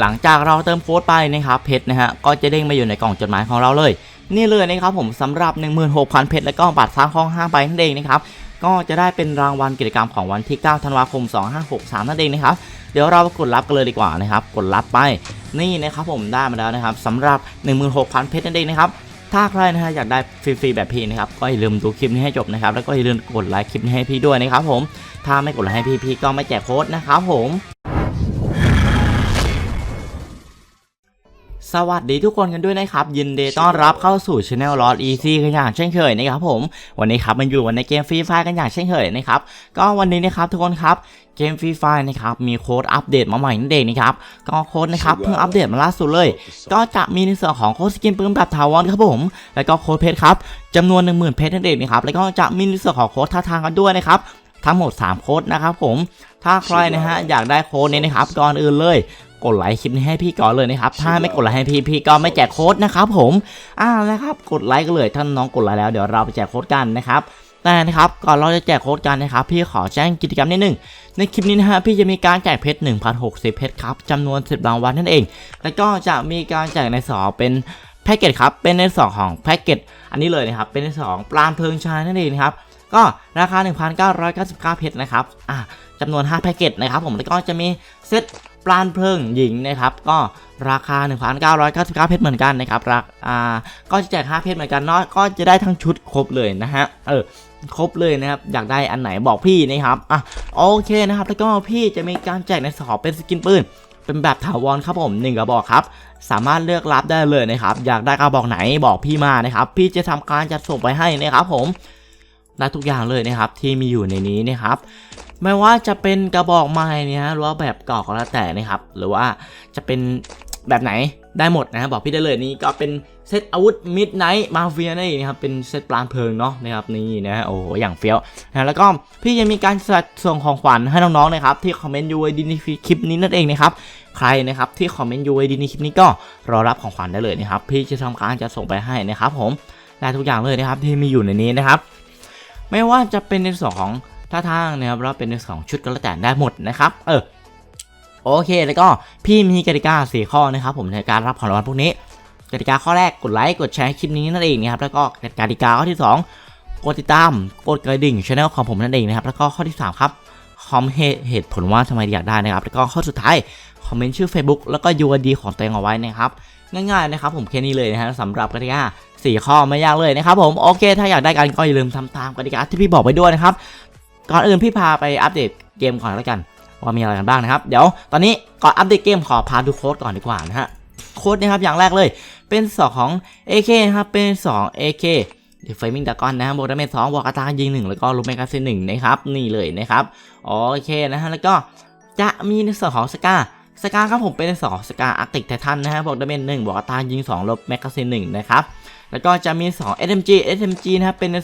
หลังจากเราเติมโค้ดไปนะครับเพชรนะฮะก็จะเด้งมาอยู่ในกล่องจดหมายของเราเลย นี่เลยนะครับผมสำหรับ 16,000 เพชรและก็บัตรสร้างห้อง5ใบนั่นเองนะครับก็จะได้เป็นรางวัลกิจกรรมของวันที่ 9 ธันวาคม 2563 นั่นเองนะครับ เดี๋ยวเรากดรับกันเลยดีกว่านะครับ กดรับไป นี่นะครับผมได้มาแล้วนะครับสำหรับ 16,000 เพชรนั่นเองนะครับ ถ้าใครนะฮะอยากได้ฟรีๆแบบพี่นะครับ ก็อย่าลืมดูคลิปนี้ให้จบนะครับ แล้วก็อย่าลืมกดไลค์คลิปนี้ให้พี่ด้วยนะครับผม ถ้าไม่กดไลค์ให้พี่พี่ก็ไม่แจกโค้ดนะครับผม สวัสดีทุกคนกันด้วยนะครับ ยินดีต้อนรับเข้าสู่ช anel ลอ d อีซี่กันอย่างเช่นเคยนะครับผมวันนี้ครับมันอยู่ในเกมฟรีไฟกันอย่างเช่นเคยนะครับก็วันนี้นะครับทุกคนครับเกมฟรีไฟนะครับมีโค้ดอัปเดตมาใหม่นั่นเองนะครับก็โค้ดนะครับเพิ่งอัปเดตมาล่าสุดเลย ก็จะมีในส่วนของโค้ดสกินปืนแบบถาวรครับผม แล้วก็โค้ดเพชรครับจำนวน 10,000 เพชรนั่นเองนะครับแล้วก็จะมีในส่วนของโค้ดท่าทางกันด้วยนะครับทั้งหมด 3 โค้ดนะครับผม ถ้าใครนะฮะอยากได้โค้ดนี้นะครับก่อนอื่นเลย กดไลค์คลิปนี้ให้พี่ก่อนเลยนะครับถ้าไม่กดไลค์ให้พี่พี่ก็ไม่แจกโค้ดนะครับผมอ่านะครับกดไลค์กันเลยถ้าน้องกดไลค์แล้วเดี๋ยวเราไปแจกโค้ดกันนะครับแต่นะครับก่อนเราจะแจกโค้ดกันนะครับพี่ขอแจ้งกิจกรรมนิดหนึ่งในคลิปนี้นะฮะพี่จะมีการแจกเพชร1,060 เพชรครับจำนวน 10รางวัลนั่นเอง แล้วก็จะมีการแจกในสองเป็นแพ็กเกจครับเป็นในสองของแพ็กเกจอันนี้เลยนะครับเป็นในสองปลาเพลิงชายนั่นเองนะครับก็ราคา 1,999 เพชรนะครับอ่าจำนวน 5 แพ็กเกจนะครับผมแล้วก็จะมีเซต ปลานเพลิงหญิงนะครับก็ราคา 1,999 เพชรเหมือนกันนะครับราคอ่าก็จะแจก 5 เพชรเหมือนกันเนาะก็จะได้ทั้งชุดครบเลยนะฮะเออครบเลยนะครับ อยากได้อันไหนบอกพี่นะครับอะโอเคนะครับ แล้วก็พี่จะมีการแจกในสอบเป็นสกินปืนเป็นแบบถาวรครับผม1กระบอกครับสามารถเลือกรับได้เลยนะครับ อยากได้กระบอกไหนบอกพี่มานะครับ พี่จะทำการจัดส่งไปให้นะครับผม ได้ทุกอย่างเลยนะครับที่มีอยู่ในนี้นะครับไม่ว่าจะเป็นกระบอกไม้เนี่ยหรือว่าแบบเก่าก็แล้วแต่นะครับ หรือว่าจะเป็นแบบไหนได้หมดนะบอกพี่ได้เลยนี่ก็เป็นเซตอาวุธมิดไนท์มาเฟียนั่นะครับเป็นเซตปลานเพลิงเนาะนะครับนี่นะฮะโอ้อย่างเฟี้ยวนะแล้วก็พี่ยังมีการจัดส่งของขวัญให้น้องๆนะครับที่คอมเมนต์ UID ในคลิปนี้นั่นเองนะครับใครนะครับที่คอมเมนต์ UID ในคลิปนี้ก็รอรับของขวัญได้เลยนะครับพี่จะทำการจะส่งไปให้นะครับผมได้ทุกอย่างเลยนะครับที่มีอยู่ในนี้นะครับ ไม่ว่าจะเป็นในส่วนของท่าทางนะครับแล้วเป็นในส่วนของชุดก็แล้วแต่ได้หมดนะครับ เออโอเค แล้วก็พี่มีกติกาสี่ข้อนะครับผมในการรับของรางวัลพวกนี้กติกาข้อแรกกดไลค์กดแชร์คลิปนี้นั่นเองนะครับแล้วก็กติกาข้อที่ 2 กดติดตามกดกระดิ่งช่องของผมนั่นเองนะครับแล้วก็ข้อที่ 3 ครับคอมเหตุเหตุผลว่าทำไมอยากได้นะครับแล้วก็ข้อสุดท้ายคอมเมนต์ชื่อ Facebook แล้วก็ UID ของตัวเองเอาไว้นะครับง่ายๆนะครับผมแค่นี้เลยนะฮะสำหรับกติกา สี่ข้อไม่ยากเลยนะครับผมโอเค ถ้าอยากได้กันก็อย่าลืมทำตามกติกาที่พี่บอกไปด้วยนะครับก่อนอื่นพี่พาไปอัปเดตเกมก่อนแล้วกัน ว่ามีอะไรกันบ้างนะครับ เดี๋ยวตอนนี้ก่อนอัปเดตเกมขอพาดูโค้ดก่อนดีกว่านะฮะโค้ดนะครับอย่างแรกเลย เป็นสองของ AK นะครับเป็น2 AK เดี๋ยวไฟมิงดากอนนะครับโบดาเมจสองบอกอัตายิงหนึ่งแล้วก็ลูกแมกกาซีนหนึ่งนะครับนี่เลยนะครับโอเคนะฮะแล้วก็จะมีในส่วนของสกาสกาครับผมเป็นในส่วนของสกาอาร์ติกไททันนะฮะบอกดาเมจหนึ่งบอกอัตายิง2ลบแมกกาซีนหนึ่งนะครับ แล้วก็จะมี 2 SMG SMG นะครับ เป็นใน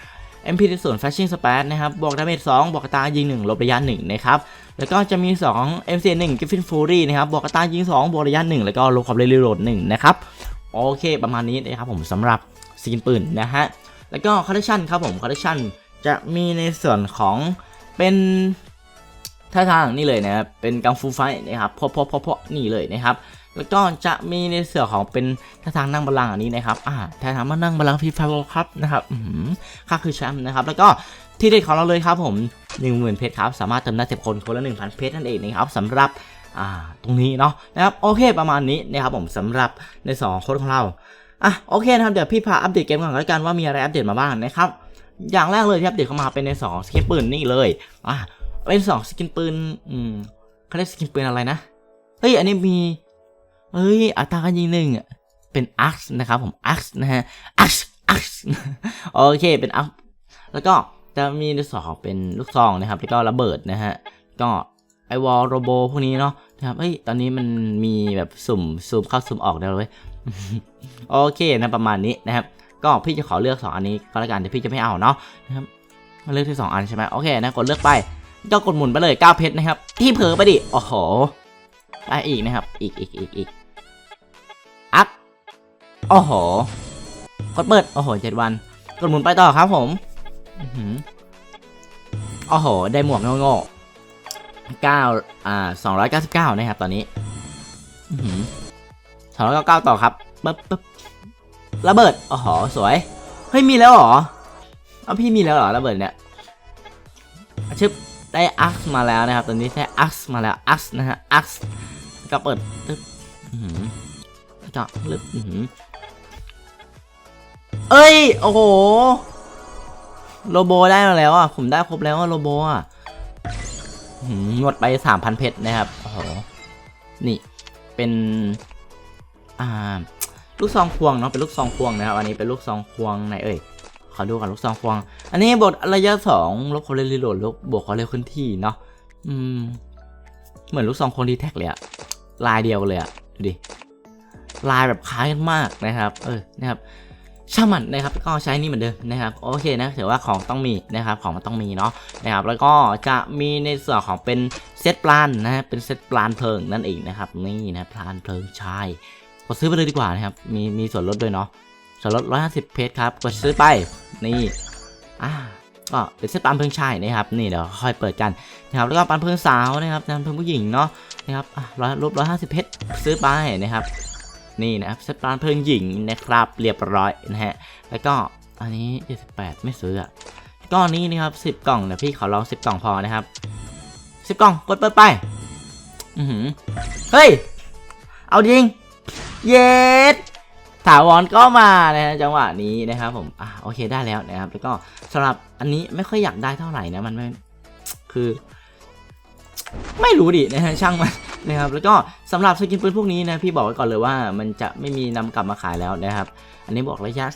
2 MP ในส่วน Flashing Splash นะครับ บวกดาเมจ2บวกอัตายิง 1 ลบระยะ 1 นะครับ แล้วก็จะมี 2 MC 1 Griffin Fury นะครับ บวกอัตายิง 2 บวกระยะ 1 แล้วก็ลบความเร็วรีโหลด1นะครับ โอเคประมาณนี้นะครับผมสำหรับสกินปืนนะฮะ แล้วก็คอลเลคชันครับผมคอลเลคชันจะมีในส่วนของเป็นท่าทางนี่เลยนะครับ เป็นกังฟูไฟนะครับพอพอพอพอนี่เลยนะครับ แล้วก็จะมีในเสือของเป็นท่าทางนั่งบัลลังก์อันนี้นะครับ อ่าท่าทางมานั่งบัลลังก์ฟีฟาโวครับนะครับอืมค่าคือแชมป์นะครับ แล้วก็ที่เด็ดของเราเลยครับผม10,000เพชรครับ สามารถเติมได้10คนคนละ1,000เพชรนั่นเองนะครับสำหรับอ่าตรงนี้เนาะนะครับโอเคประมาณนี้นะครับผมสำหรับในสองโค้ดของเราอะโอเคนะครับเดี๋ยวพี่พาอัปเดตเกมก่อนแล้วกันว่ามีอะไรอัปเดตมาบ้างนะครับอย่างแรกเลยที่อัปเดตเข้ามาเป็นในสองสกินปืนนี่เลยอะเป็นสองสกินปืนอืมเขาเรียกสกินปืนอะไรนะเฮ้ยอันนี้มี เฮ้ย อัตราการยิงหนึ่งอะเป็นอักนะครับผมอักนะฮะอักอักโอเคเป็นอักแล้วก็จะมีในส่วนของเป็นลูกซองนะครับแล้วก็ระเบิดนะฮะก็ไอวอลโรโบพวกนี้เนาะนะครับเฮ้ยตอนนี้มันมีแบบสุ่มซูมเข้าซูมออกได้เลยโอเคนะประมาณนี้นะครับ ก็พี่จะขอเลือก 2 อันนี้ก็แล้วกันเดี๋ยวพี่จะไม่เอาเนาะนะครับเลือกที่ 2 อันใช่ไหมโอเคนะกดเลือกไปก็กดหมุนไปเลย9เพชรนะครับ ที่เผลอไปดิโอ้โหได้อีกนะครับ อีกอีกอีกอีก อัพโอ้โหกดเปิด โอ้โหเจ็ดวันกดหมุนไปต่อครับผมอ๋อโอ้โห ได้หมวกโง่ๆเก้าอ่าสองร้อยเก้าสิบเก้านะครับ ตอนนี้สองร้อยเก้าเก้าต่อครับปึ๊บปึ๊บระเบิดอ๋อสวย เฮ้ย มีแล้วเหรอ เอาพี่มีแล้วเหรอ ระเบิดเนี่ยชึบได้อักมาแล้วนะครับ ตอนนี้ได้อักมาแล้ว อักนะฮะ อักก็เปิดตึ๊บ เจาะลึกอื้อหือเอ้ย โอ้โห โลโบได้มาแล้วอะ ผมได้ครบแล้วอะโลโบอะหือหมดไปสามพันเพชรนะครับ โอ้โห นี่ เป็น อ่า ลูกซองควงเนาะ เป็นลูกซองควงนะครับ อันนี้เป็นลูกซองควงไหนเอ่ย ขอดูก่อนลูกซองควง อันนี้บทระยะสองลบความเร็วรีโหลดลบบวกความเร็วเคลื่อนที่เนาะ อืม เหมือนลูกซองควงดีแท็กเลยอะลายเดียวเลยอะดูดิ ลายแบบคล้ายกันมากนะครับ เออ นะครับช่างมันนะครับก็ใช้นี่เหมือนเดิมนะครับโอเคนะถือว่าของต้องมีนะครับของมันต้องมีเนาะนะครับแล้วก็จะมีในส่วนของเป็นเซตปลานนะฮะเป็นเซตปลานเพลิงนั่นเองนะครับนี่นะปลานเพลิงชายกดซื้อไปเลยดีกว่านะครับมีมีส่วนลดด้วยเนาะส่วนลด 150 เพชรครับกดซื้อไปนี่อ่าก็เป็นเซตปันเพิงชายนะครับนี่เดี๋ยวค่อยเปิดกันนะครับแล้วก็ปันเพิงสาวนะครับปันเพิงผู้หญิงเนาะนะครับอะร้อยลบร้อยห้าสิบเพชรซื้อไปนะครับ นี่นะครับเซตปันเพลิงหญิงนะครับเรียบร้อยนะฮะแล้วก็อันนี้ 78 ไม่ซื้ออะก้อนนี้นะครับ10 กล่องเดี๋ยวพี่ขอลอง10 กล่องพอนะครับ10 กล่องกดเปิดไปอือหือเฮ้ย เอาจริง เย็ดถาวรก็มานะฮะจังหวะนี้นะครับผมอะโอเคได้แล้วนะครับแล้วก็สำหรับอันนี้ไม่ค่อยอยากได้เท่าไหร่นะมันไม่คือ ไม่รู้ดินะฮะช่างมันนะครับแล้วก็สำหรับสกินปืนพวกนี้นะพี่บอกไว้ก่อนเลยว่ามันจะไม่มีนำกลับมาขายแล้วนะครับ อันนี้บอกระยะ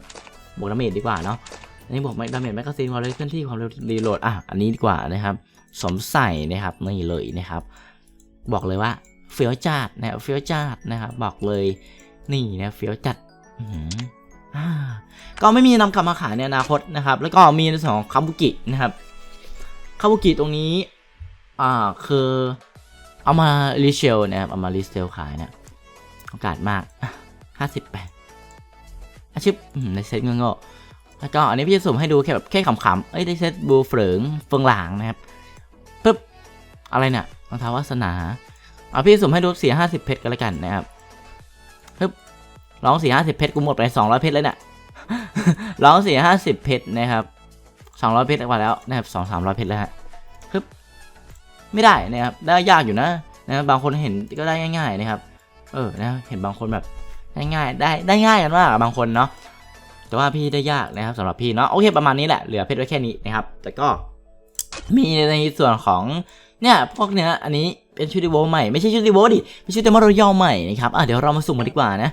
2 บวกดาเมจดีกว่าเนาะอันนี้บอกดาเมจแมกกาซีนความเร็วเคลื่อนที่ความเร็วรีโหลดอะอันนี้ดีกว่านะครับสมใส่นะครับนี่เลยนะครับ บอกเลยว่าเฟี้ยวจัดนะเฟี้ยวจัดนะครับบอกเลยนี่นะเฟี้ยวจัดอ่าก็ไม่มีนำกลับมาขายในอนาคตนะครับ แล้วก็มีในส่วนของคาบุกินะครับคาบุกิตรงนี้ อ่าคือเอามารีเชลนะครับเอามารีเซลขายเนะโอกาสมากห้าสิบแปดอาชีพในเซ็ตเงงๆแล้วก็อันนี้พี่จะสุ่มให้ดูแค่แบบแค่ขำๆเอ้ยได้เซ็ตบูเฟิงเฟิงหลางนะครับปึ๊บอะไรเนี่ยรองเท้าวาสนาเอาพี่สุ่มให้ดูเสียห้าสิบเพชรกันล้วกันนะครับปุ๊บร้องสี่ห้าสิบเพชรกูหมดไปสองร้อยเพชรแล้วเนี่ยร้องสี่ห้าสิบเพชรนะครับสองร้อยเพชรกว่าแล้วนะครับสองสามร้อยเพชรแล้วฮะ ไม่ได้นะครับได้ยากอยู่นะนะบบางคนเห็นก็ได้ง่าย ๆนะครับ เออนะเห็นบางคนแบบง่ายๆได้ได้ง่ายกันมากบางคนเนาะแต่ว่าพี่ได้ยากนะครับสำหรับพี่เนาะโอเคประมาณนี้แหละเหลือเพชรไว้แค่นี้นะครับแต่ก็มีในส่วนของเนี่ยพวกเนี้ยอันนี้เป็นชุดดิโวใหม่ไม่ใช่ชุดดิโวดิเป็นชุดเดมอรอยัลใหม่นะครับอะเดี๋ยวเรามาสุ่มกันดีกว่านะ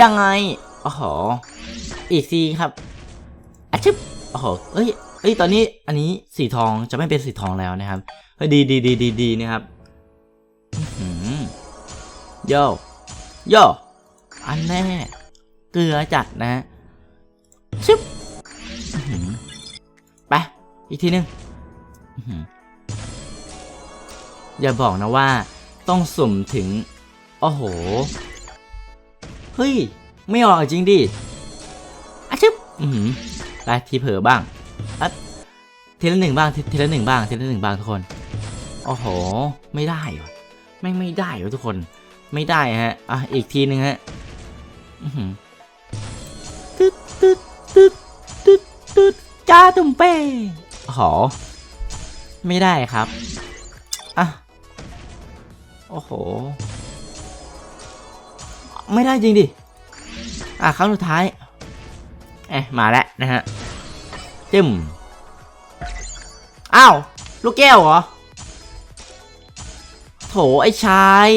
ยังไงโอ้โหอีกซีครับอะชึบโอ้โหเอ้ย อ้ยตอนนี้อันนี้สีทองจะไม่เป็นสีทองแล้วนะครับเฮ้ยดีดีดีดีดีนะครับอื้อหือโยโยอันแน่เกลือจัดนะชึบไปอีกทีหนึงอย่าบอกนะว่า ต้องสุ่มถึง โอ้โห เฮ้ย ไม่ออกจริงดิอะชึบได้ทีเผลอบ้าง ทีละหนึ่งบ้างทีทีละหนึ่งบ้างทีละหนึ่งบ้างทุกคนโอ้โห ไม่ได้วะไม่ไม่ได้วะทุกคน ไม่ได้ฮะอะอีกทีหนึ่งฮะตึ๊ดตึ๊ดตึ๊ดตึ๊ดตึ๊ดจ้าตุ่มเป้โอ้โหไม่ได้ครับอะโอ้โห ไม่ได้จริงดิอะครั้งสุดท้ายเอ๊ะมาแล้วนะฮะจึม อ้าว ลูกแก้วเหรอ โถไอ้ชาย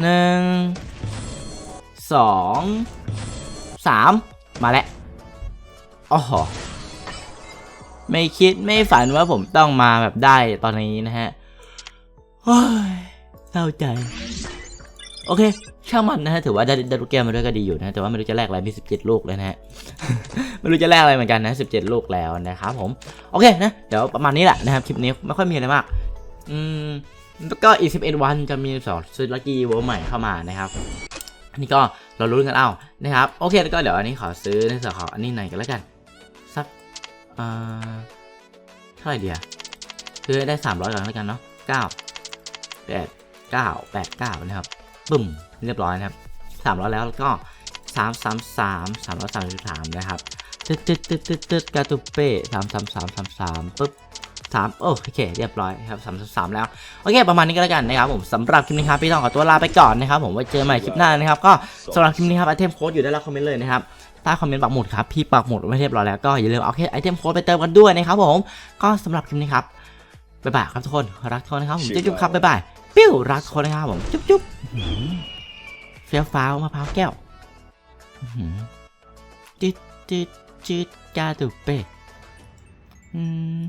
หนึ่งสองสามมาแล้วโอ้โหไม่คิดไม่ฝันว่าผมต้องมาแบบได้ตอนนี้นะฮะโอ้ยเศร้าใจ โอเค ช่างมันนะฮะถือว่าได้ได้ลูกแก้วมาด้วยก็ดีอยู่นะแต่ว่าไม่รู้จะแลกอะไรมีสิบเจ็ดลูกเลยนะฮะไม่รู้จะแลกอะไรเหมือนกันนะสิบเจ็ดลูกแล้วนะครับผมโอเคนะเดี๋ยวประมาณนี้แหละนะครับคลิปนี้ไม่ค่อยมีอะไรมากอืมแล้วก็อีกสิบเอ็ดวันจะมีสองซื้อลักกี้เวอร์ใหม่เข้ามานะครับอันนี้ก็เรารู้กันเอานะครับโอเคแล้วก็เดี๋ยวอันนี้ขอซื้อในส่วนของอันนี้หน่อยกันแล้วกันสักเอ่าเท่าไหร่เดียวคือได้สามร้อยก่อนแล้วกันเนาะเก้าแปดเก้าแปดเก้านะครับบึ้ม เรียบร้อยนะครับสามร้อยแล้วแล้วก็สามสามสามสามร้อยสามสิบสามนะครับตึ๊ดตึ๊ดตึ๊ดตึ๊ดตึ๊ดกาตุเป้สามสามสามสามสามปุ๊บสามโอเค เรียบร้อยครับสามสามแล้ว โอเค ประมาณนี้ก็แล้วกันนะครับผมสำหรับคลิปนี้ครับพี่ต้องขอตัวลาไปก่อนนะครับผมไว้เจอใหม่คลิปหน้านะครับ ก็สำหรับคลิปนี้ครับไอเทมโค้ดอยู่ด้านล่างคอมเมนต์เลยนะครับใต้คอมเมนต์ปักหมุดครับพี่ปักหมุดไว้เรียบร้อยแล้วก็อย่าลืมเอาไอเทมโค้ดไปเติมกันด้วยนะครับผมก็สำหรับคลิปนี้ครับบ๊ายบายครับทุกคนรักทุกคนนะครับผมจุ๊บๆครับบ๊ายบายปิ้วรักทุกคนนะครับผมจุ๊บจุ๊บอื้อหือเฟี้ยวฟ้าวมะพร้าวแก้วจิตจิตจิตกาตุเป้อืม